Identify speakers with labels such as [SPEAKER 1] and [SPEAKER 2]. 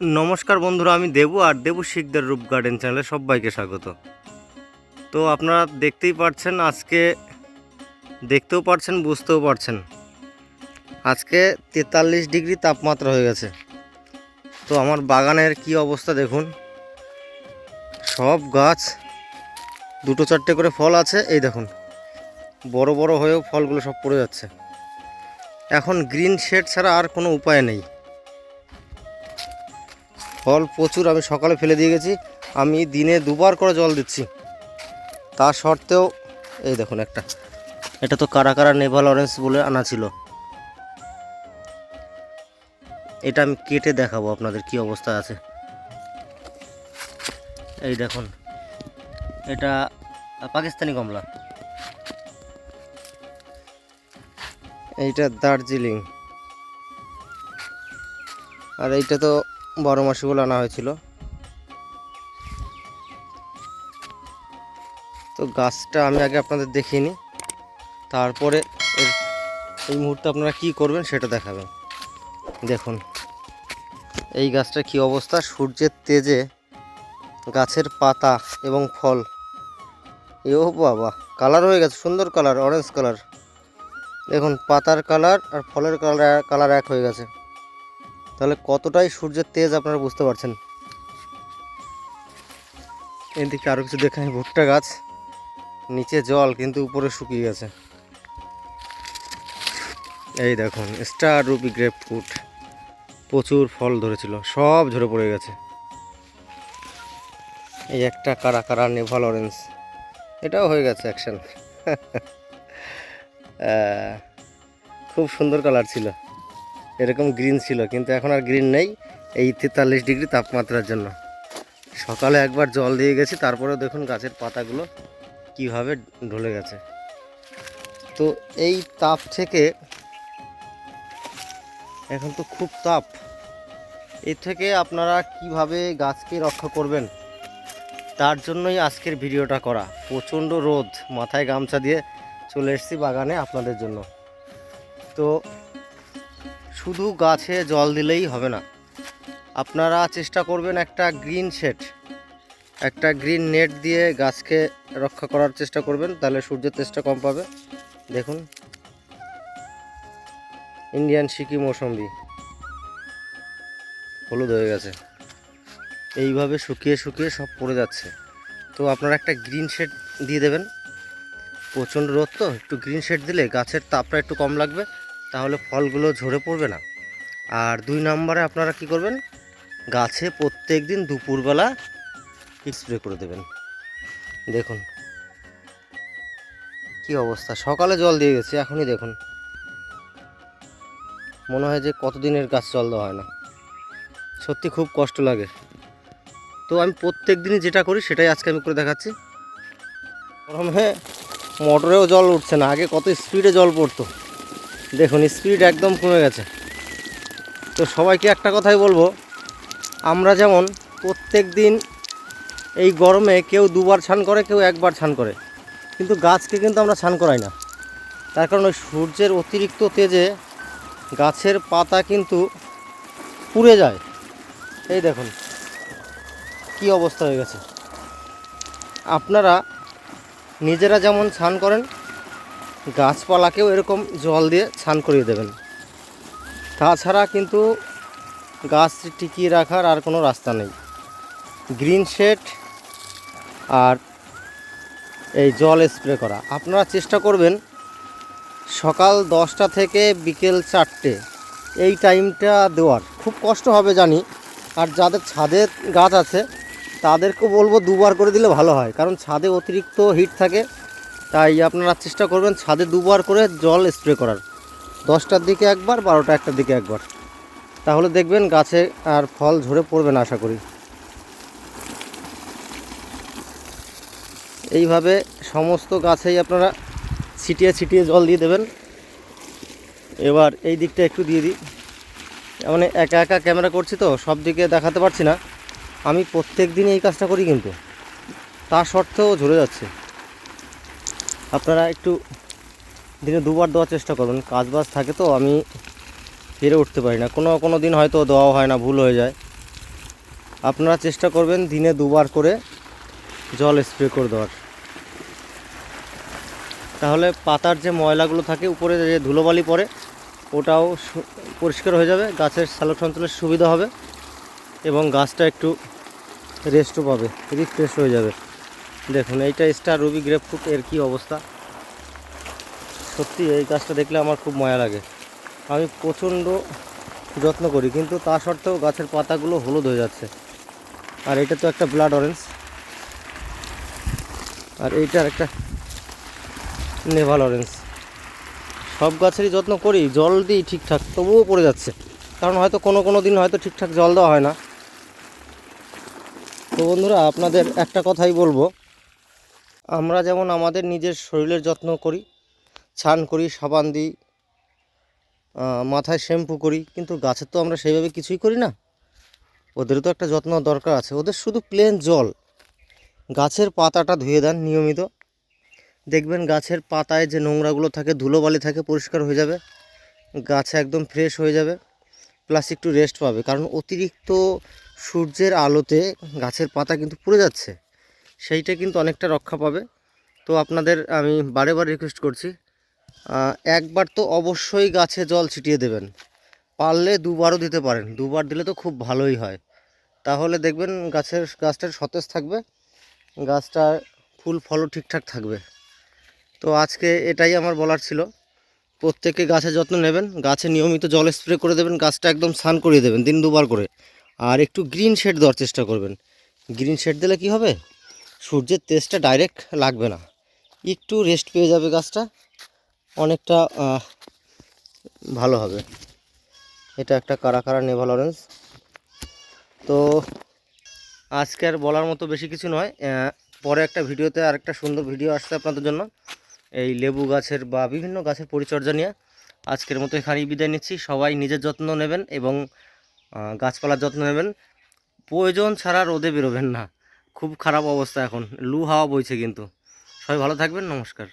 [SPEAKER 1] নমস্কার বন্ধুরা, আমি দেবু আর দেবু শিকদার রূপ গার্ডেন চ্যানেলে সবাইকে স্বাগত। তো আপনারা দেখতেই পাচ্ছেন আজকে, দেখতেও পারছেন, বুঝতেও পারছেন। আজকে তেতাল্লিশ ডিগ্রি তাপমাত্রা হয়ে গেছে। তো আমার বাগানের কি অবস্থা দেখুন। সব গাছ, দুটো চারটে করে ফল আছে, এই দেখুন। বড় বড় হয়েও ফলগুলো সব পড়ে যাচ্ছে। এখন গ্রিন শেড ছাড়া আর কোনো উপায় নেই। ফল প্রচুর আমি সকালে ফেলে দিয়ে গেছি। আমি দিনে দুবার করে জল দিচ্ছি। তা সত্ত্বেও, এই দেখুন একটা। এটা তো কারা কারা নেভাল অরেঞ্জ বলে আনা ছিল। এটা আমি কেটে দেখাবো আপনাদের কি অবস্থা আছে। এই দেখুন, এটা পাকিস্তানি কমলা। এইটা দার্জিলিং। আর এইটা তো বারো মাসি বলে আনা হয়েছিল। তো গাছটা আমি আগে আপনাদের দেখিনি। তারপরে এই মুহূর্তে আপনারা কি করবেন সেটা দেখাবেন। দেখুন, এই গাছটার কি অবস্থা? সূর্যের তেজে গাছের পাতা এবং ফল। এও বাবা, কালার হয়ে গেছে, সুন্দর কালার অরেঞ্জ কালার। দেখুন, পাতার কালার আর ফলের কালার কালার এক হয়ে গেছে। তাহলে কতটাই সূর্যের তেজ আপনারা বুঝতে পারছেন? এদিকে আরও কিছু দেখায় ভুট্টা গাছ। নিচে জল, কিন্তু উপরে শুকিয়ে গেছে। এই দেখুন, স্টার রুবি গ্রেপ ফ্রুট প্রচুর ফল ধরেছিল, সব ঝরে পড়ে গেছে। এই একটা কারা কারা নেভাল অরেঞ্জ এটাও হয়ে গেছে অ্যাকশন। খুব সুন্দর কালার ছিল। এরকম গ্রিন ছিল, কিন্তু এখন আর গ্রিন নেই। এই তেতাল্লিশ ডিগ্রি তাপমাত্রার জন্য। সকালে একবার জল দিয়ে গেছি, তারপরেও দেখুন গাছের পাতাগুলো কীভাবে ঢলে গেছে। তো এই তাপ থেকে এখন তো খুব তাপ। এর থেকে আপনারা কীভাবে গাছকে রক্ষা করবেন, তার জন্যই আজকের ভিডিওটা করা। প্রচণ্ড রোদ, মাথায় গামছা দিয়ে চলে এসেছি বাগানে আপনাদের জন্য। তো শুধু গাছে জল দিলেই হবে না। আপনারা চেষ্টা করবেন একটা গ্রিন শেড একটা গ্রিন নেট দিয়ে গাছকে রক্ষা করার চেষ্টা করবেন, তাহলে সূর্যের তেজটা কম পাবে। দেখুন। ইন্ডিয়ান সিকি মৌসম্বি। হলুদ হয়ে গেছে। এইভাবে শুকিয়ে শুকিয়ে সব পড়ে যাচ্ছে। তো আপনারা একটা গ্রিন শেড দিয়ে দেবেন। প্রচণ্ড রোদ তো, একটু গ্রিন শেড দিলে গাছের তাপটা একটু কম লাগবে। তাহলে ফলগুলো ঝরে পড়বে না। আর দুই নম্বরে আপনারা কি করবেন? গাছে প্রত্যেক দিন দুপুরবেলা স্প্রে করে দেবেন। দেখুন। কি অবস্থা। সকালে জল দিয়ে গেছি, এখনই দেখুন। মনে হয় যে কতদিনের গাছ জল দেওয়া হয় না। সত্যি খুব কষ্ট লাগে। তো আমি প্রত্যেক দিনই যেটা করি, সেটাই আজকে আমি করে দেখাচ্ছি। গরমে মোটরেও জল উঠছে না, আগে কত স্পিডে জল পড়তো। দেখুন স্পিড একদম কমে গেছে। তো সবাইকে একটা কথাই বলব, আমরা যেমন প্রত্যেক দিন এই গরমে কেউ দুবার ছান করে, কেউ একবার ছান করে, কিন্তু গাছকে কিন্তু আমরা ছান করাই না। তার কারণ ওই সূর্যের অতিরিক্ত তেজে গাছের পাতা কিন্তু পুড়ে যায়। এই দেখুন, কি অবস্থা হয়ে গেছে। আপনারা নিজেরা যেমন ছান করেন গাছপালাকেও এরকম জল দিয়ে ছান করিয়ে দেবেন। তাছাড়া কিন্তু গাছ টিকিয়ে রাখার আর কোনো রাস্তা নেই। গ্রিন শেড আর এই জল স্প্রে করা। আপনারা চেষ্টা করবেন সকাল দশটা থেকে বিকেল চারটে এই টাইমটা দেওয়ার। খুব কষ্ট হবে জানি। আর যাদের ছাদে গাছ আছে তাদেরকে বলব দুবার করে দিলে ভালো হয়। কারণ ছাদে অতিরিক্ত হিট থাকে। তাই আপনারা চেষ্টা করবেন ছাদে দুবার করে জল স্প্রে করার। দশটার দিকে একবার, বারোটা একটার দিকে একবার। তাহলে দেখবেন গাছে আর ফল ঝরে পড়বে না, আশা করি। এইভাবে সমস্ত গাছেই আপনারা ছিটিয়ে ছিটিয়ে জল দিয়ে দেবেন। এবার এই দিকটা একটু দিয়ে দিই। মানে একা একা ক্যামেরা করছি তো, সব দিকে দেখাতে পারছি না। আমি প্রত্যেক দিন এই কাজটা করি কিন্তু। তা সত্ত্বেও ঝরে যাচ্ছে। আপনারা একটু দিনে দুবার দেওয়ার চেষ্টা করবেন। কাজ বাজ থাকে তো, আমি পেরে উঠতে পারি না। কোনো কোনো দিন হয়তো দেওয়া হয় না, ভুল হয়ে যায়। আপনারা চেষ্টা করবেন দিনে দুবার করে জল স্প্রে করে দেওয়ার। তাহলে পাতার যে ময়লাগুলো থাকে, উপরে যে ধুলোবালি পড়ে, ওটাও পরিষ্কার হয়ে যাবে। গাছের সালোক সঞ্চালের সুবিধা হবে এবং গাছটা একটু রেস্টও পাবে রিফ্রেশ হয়ে যাবে। দেখুন, এইটা স্টার রুবি গ্রেপফ্রুট, এর কি অবস্থা? সত্যি, এই গাছটা দেখলে আমার খুব মায়া লাগে। আমি প্রচণ্ড যত্ন করি, কিন্তু তা সত্ত্বেও গাছের পাতাগুলো হলুদ হয়ে যাচ্ছে। আর এটা তো একটা ব্লাড অরেঞ্জ আর এইটার একটা নেভাল অরেঞ্জ সব গাছেরই যত্ন করি, জল দিই ঠিকঠাক, তবুও পড়ে যাচ্ছে। কারণ হয়তো কোনো কোনো দিন হয়তো ঠিকঠাক জল দেওয়া হয় না। তো বন্ধুরা, আপনাদের একটা কথাই বলব আমরা যেমন আমাদের নিজের শরীরের যত্ন করি স্নান করি, সাবান দিই মাথায় শ্যাম্পু করি, কিন্তু গাছের তো আমরা সেইভাবে কিছুই করি না। ওদেরও তো একটা যত্ন দরকার আছে। ওদের শুধু প্লেন জল। গাছের পাতাটা ধুয়ে দেন নিয়মিত। দেখবেন গাছের পাতায় যে নোংরাগুলো থাকে, ধুলোবালি থাকে, পরিষ্কার হয়ে যাবে। গাছ একদম ফ্রেশ হয়ে যাবে। প্লাস একটু রেস্ট পাবে। কারণ অতিরিক্ত সূর্যের আলোতে গাছের পাতা কিন্তু পুড়ে যাচ্ছে। সেইটা কিন্তু অনেকটা রক্ষা পাবে। তো আপনাদের আমি বারে রিকোয়েস্ট করছি একবার তো অবশ্যই গাছে জল ছিটিয়ে দেবেন। পারলে দুবারও দিতে পারেন, দুবার দিলে তো খুব ভালোই হয়। তাহলে দেখবেন গাছের, গাছটার সতেজ থাকবে গাছটা ফুল ফলও ঠিকঠাক থাকবে। তো আজকে এটাই আমার বলার ছিল, প্রত্যেকে গাছের যত্ন নেবেন, গাছে নিয়মিত জল স্প্রে করে দেবেন, গাছটা একদম স্নান করিয়ে দেবেন দিন দুবার করে। আর একটু গ্রিন শেড দেওয়ার চেষ্টা করবেন। গ্রিন শেড দিলে কি হবে? সূর্যের তেজটা ডাইরেক্ট লাগবে না। একটু রেস্ট পেয়ে যাবে গাছটা, অনেকটা ভালো হবে। এটা একটা কারা কারা নেভাল অরেঞ্জ তো আজকে আর বলার মতো বেশি কিছু নয় পরে একটা ভিডিওতে আরেকটা সুন্দর ভিডিও আসছে আপনাদের জন্য। এই লেবু গাছের বা বিভিন্ন গাছের পরিচর্যা নিয়ে। আজকের মতো এখানেই বিদায় নিচ্ছি। সবাই নিজের যত্ন নেবেন এবং গাছপালার যত্ন নেবেন। প্রয়োজন ছাড়া রোদে বেরোবেন না। খুব খারাপ অবস্থা এখন। লু হাওয়া বইছে কিন্তু। সবাই ভালো থাকবেন নমস্কার।